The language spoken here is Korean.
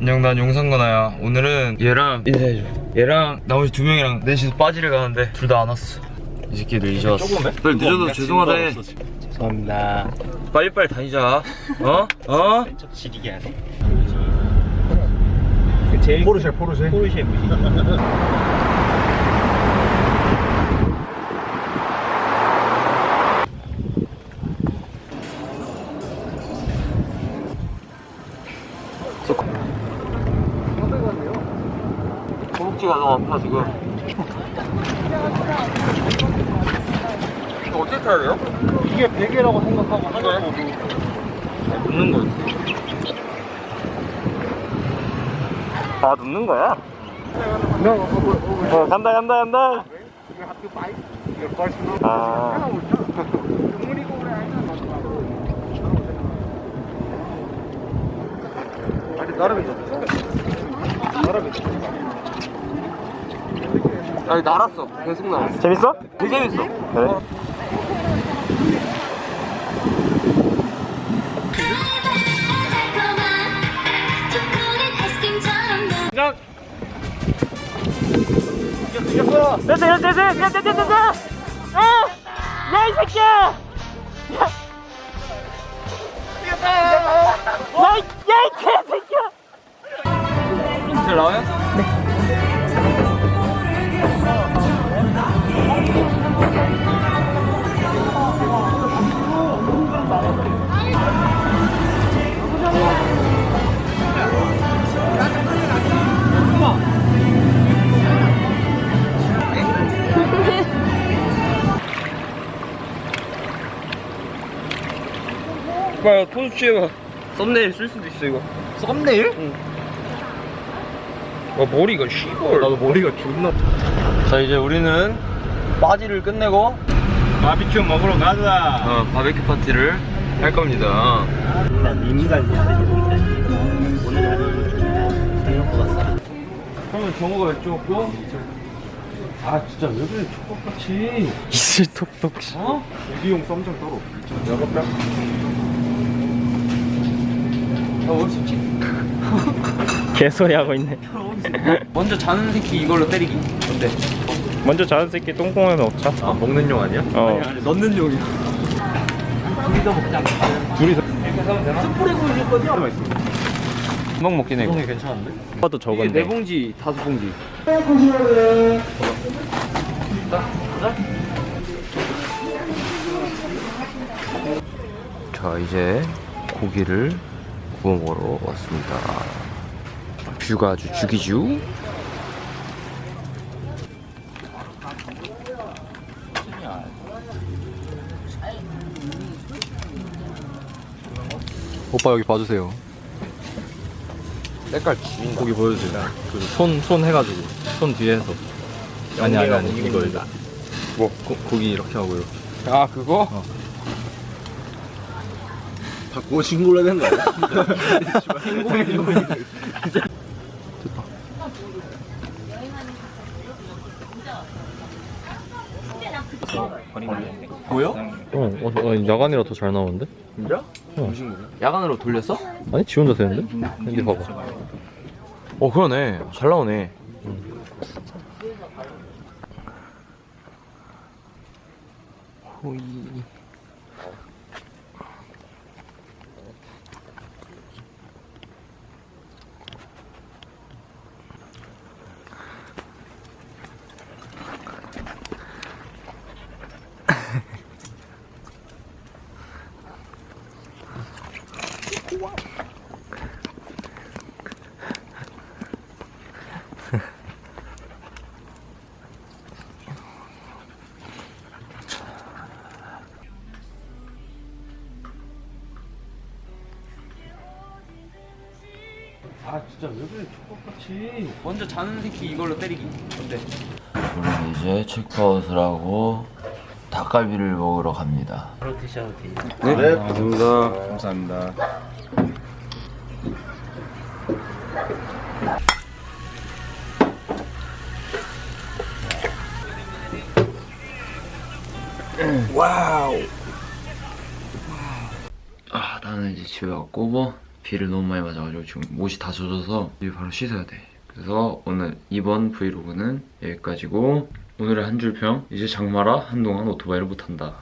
안녕 난 용상건아야 오늘은 얘랑 인사해줘 얘랑 나머지 두 명이랑 넷이서 빠지를 가는데 둘 다 안 왔어 이 새끼들 이제 왔어 널 늦어도 죄송하다 해 죄송합니다. 빨리빨리 다니자 어? 어? 좀 지리게 하네. 제일 포르쉐 포르쉐 포르쉐 무시. 허벅지가 너무 아파 지금. 이거 어떻게 타야 돼요? 이게 베개라고 생각하고 하는 거고. 눕는 거지. 아 눕는 거야? 어 간다 간다 간다. 아 아니 나름이죠. 나름이죠 아니 날았어. 계속 날았어. 재밌어? 되게 재밌어. 그래? 나 됐어 됐어 됐어. 됐어 됐어 됐어. 야이 새끼야! 야이 야이 개새끼야! 잘 나와요? 포즈 취해봐 썸네일 쓸 수도 있어 이거 썸네일? 와 머리가 쉬볼 나도 머리가 존나 자 이제 우리는 빠지를 끝내고 바비큐 먹으러 가자. 어, 바베큐 파티를 할 겁니다 난 민간이야. 오늘 하는 생각보다 싸. 그러면 정우가 왼쪽 없고 아 진짜 왜 그래 촉박같이 이슬 톡톡 어? 우리용 썸좀 따로 여 섯 병? 어쉽지 개소리 하고 있네. 먼저 자는 새끼 이걸로 때리기 어때? 먼저 자는 새끼 똥콩에 넣자. 아 먹는 용 아니야? 어. 넣는 용이야 둘이서 금방 먹긴 해 형이 괜찮은데? 봐도 이게 적은데. 네 봉지 다섯 봉지 자 이제 고기를 구워 먹으러 왔습니다. 뷰가 아주 죽이죠 오빠 여기 봐주세요. 색깔 죽인다. 고기 보여주세요. 그손손 해가지고 손 뒤에서. 아니 아니 아니 이거 이거. 뭐? 고, 고기 이렇게 하고 이렇게. 아 그거? 바꾸고 신고를 해야 되는 거 아니야? 보여? 어, 어, 어 야간이라 더 잘 나오는데? 진짜? 야간으로 돌렸어? 아니 지 혼자 되는데? 여기 봐봐 어 그러네 잘 나오네 호이 아 진짜 왜 그래 촉박같이 먼저 자는 새끼 이걸로 때리기 어때? 우리는 이제 체크아웃을 하고 닭갈비를 먹으러 갑니다 돼요. 네? 감사합니다 감사합니다 아 나는 이제 집에 가고 뭐 비를 너무 많이 맞아가지고 지금 옷이 다 젖어서 이제 바로 씻어야 돼. 그래서 오늘 이번 브이로그는 여기까지고 오늘의 한 줄 평 이제 장마라 한동안 오토바이를 못 탄다.